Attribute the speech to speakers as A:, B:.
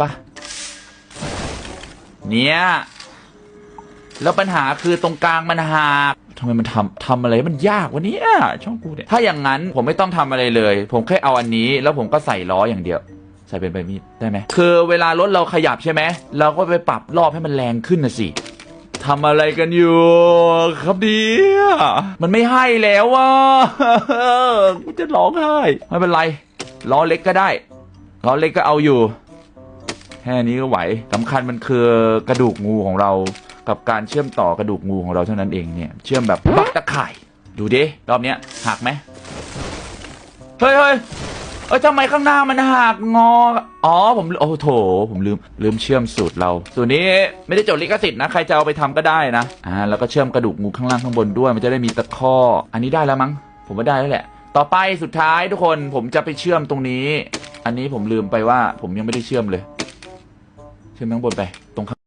A: ปะเนี่ย แล้วปัญหาคือตรงกลางมันหักทำไมมันทำทำอะไรมันยากวะเนี่ยช่องกูเนี่ยถ้าอย่างนั้นผมไม่ต้องทำอะไรเลย ผมแค่เอาอันนี้ แล้วผมก็ใส่ล้ออย่างเดียว ใส่เป็นใบมีดได้ไหมคือเวลารถเราขยับใช่ไหมเราก็ไปปรับรอบให้มันแรงขึ้นนะสิทำอะไรกันอยู่ ครับเดียมันไม่ให้แล้วอะกูจะร้องไห้ไม่เป็นไรล้อเล็กก็ได้ล้อเล็กก็เอาอยู่ แค่นี้ก็ไหวสำคัญมันคือกระดูกงูของเรา กับการเชื่อมต่อกระดูกงูของเราเท่านั้นเองเนี่ยเชื่อมแบบบักตะข่ายดูดิรอบเนี้ยหักไหมเฮ้ยเฮ้ยเอ้ยทำไมข้างหน้ามันหักงอ อ๋อผมโอ้โถ ผมลืมลืมเชื่อมสูตรเรา สูตรนี้ไม่ได้จดลิขสิทธิ์นะ ใครจะเอาไปทำก็ได้นะ อ่า แล้วก็เชื่อมกระดูกงูข้างล่างข้างบนด้วย มันจะได้มีตะข้อ อันนี้ได้แล้วมั้ง ผมว่าได้แล้วแหละ ต่อไปสุดท้ายทุกคนผมจะไปเชื่อมตรงนี้ อันนี้ผมลืมไปว่าผมยังไม่ได้เชื่อมเลย ขึ้นข้างบนไปตรงข้าง